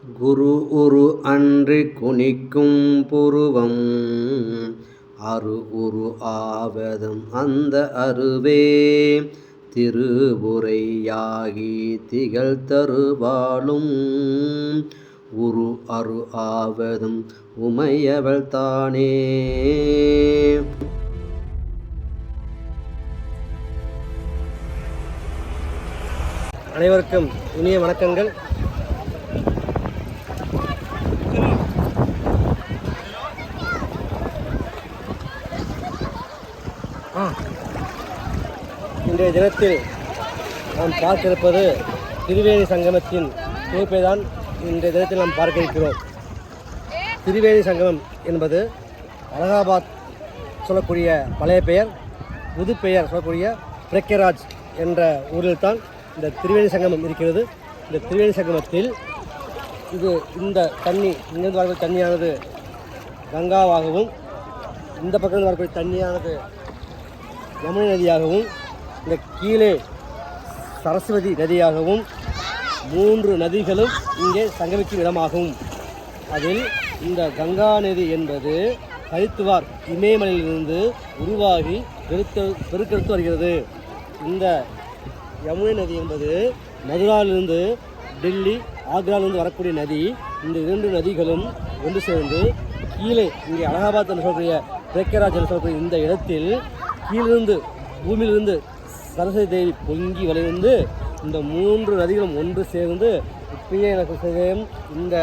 குரு உரு அன்று குனிக்கும் புருவம். அரு உரு ஆவதும் அந்த அருவே. திருவுரையாகி திகழ் தருவாளும் உரு அரு ஆவதும் உமையவள் தானே. அனைவருக்கும் இனிய வணக்கங்கள். இன்றைய தினத்தில் நாம் பார்த்திருப்பது திருவேணி சங்கமத்தின் தொகுப்பை தான் இன்றைய தினத்தில் நாம் பார்க்க இருக்கிறோம். திருவேணி சங்கமம் என்பது அலகாபாத் சொல்லக்கூடிய பழைய பெயர் புது பெயர் சொல்லக்கூடிய பிரக்கராஜ் என்ற ஊரில் தான் இந்த திரிவேணி சங்கமம் இருக்கிறது. இந்த திரிவேணி சங்கமத்தில் இது இந்த தண்ணி இங்கிருந்து வரக்கூடிய தண்ணியானது கங்காவாகவும் இந்த பக்கம் வரக்கூடிய தண்ணியானது யமுனை நதியாகவும் இந்த கீழே சரஸ்வதி நதியாகவும் மூன்று நதிகளும் இங்கே சங்கமிக்கும் இடமாகும். அதில் இந்த கங்கா நதி என்பது ஹரித்துவார் இமயமலையிலிருந்து உருவாகி பெருத்து பெருக்கெடுத்து வருகிறது. இந்த யமுனை நதி என்பது மதுராவிலிருந்து டெல்லி ஆக்ராவிலிருந்து வரக்கூடிய நதி. இந்த இரண்டு நதிகளும் ஒன்று சேர்ந்து கீழே இங்கே அலகாபாத் என்று சொல்லக்கூடிய பிரேக்கராஜ் என்று சொல்லக்கூடிய இந்த இடத்தில் கீழிருந்து பூமியிலிருந்து சரஸ்வதி தேவி பொங்கி வளைந்து இந்த மூன்று நதிகளும் ஒன்று சேர்ந்து இப்பயே எனக்கு இந்த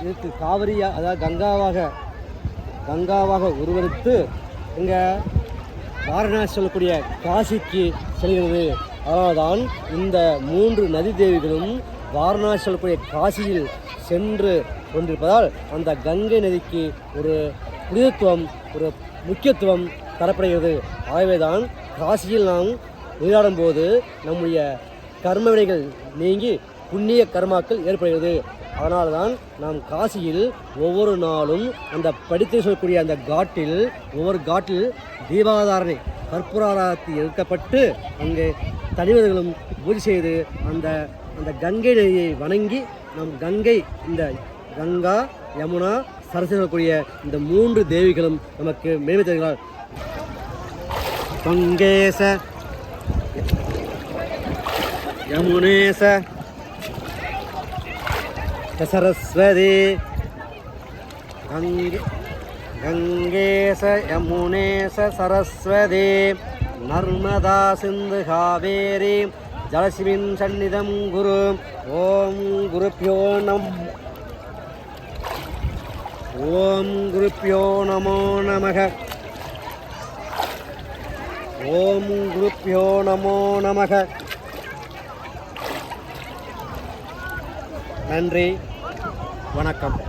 இதுக்கு காவிரியா அதாவது கங்காவாக கங்காவாக உருவெடுத்து இங்கே வாரணாசி சொல்லக்கூடிய காசிக்கு செல்கிறது. அதனால்தான் இந்த மூன்று நதி தேவிகளும் வாரணாசி சொல்லக்கூடிய காசியில் சென்று கொண்டிருப்பதால் அந்த கங்கை நதிக்கு ஒரு புனிதத்துவம் ஒரு முக்கியத்துவம் தரப்படுகிறது. ஆகவே தான் காசியில் நாம் நீராடும் போது நம்முடைய கர்ம வினைகள் நீங்கி புண்ணிய கர்மாக்கள் ஏற்படுகிறது. அதனால் தான் நாம் காசியில் ஒவ்வொரு நாளும் அந்த படித்து சொல்லக்கூடிய அந்த காட்டில் ஒவ்வொரு காட்டில் தீபாதாரணை கற்பூராராத்தி எடுக்கப்பட்டு அங்கே தனிவர்களும் பூஜை செய்து அந்த அந்த கங்கை நதியை வணங்கி நம் கங்கை இந்த கங்கா யமுனா சரஸ்வதி சொல்லக்கூடிய இந்த மூன்று தேவிகளும் நமக்கு மேன்மை தருகிறார். கங்கேச. யமுனேச. சரஸ்வதி கங்கே கங்கேச யமுனேச சரஸ்வதி. நர்மதா சிந்து காவேரி. ஜலசிமின் சந்நிதம் குரு. ஓம் குருப்பியோ நம் ஓம் குருப்பியோ நமோ நமக. ஓம் குருப்பியோ நமோ நமக. நன்றி. வணக்கம்.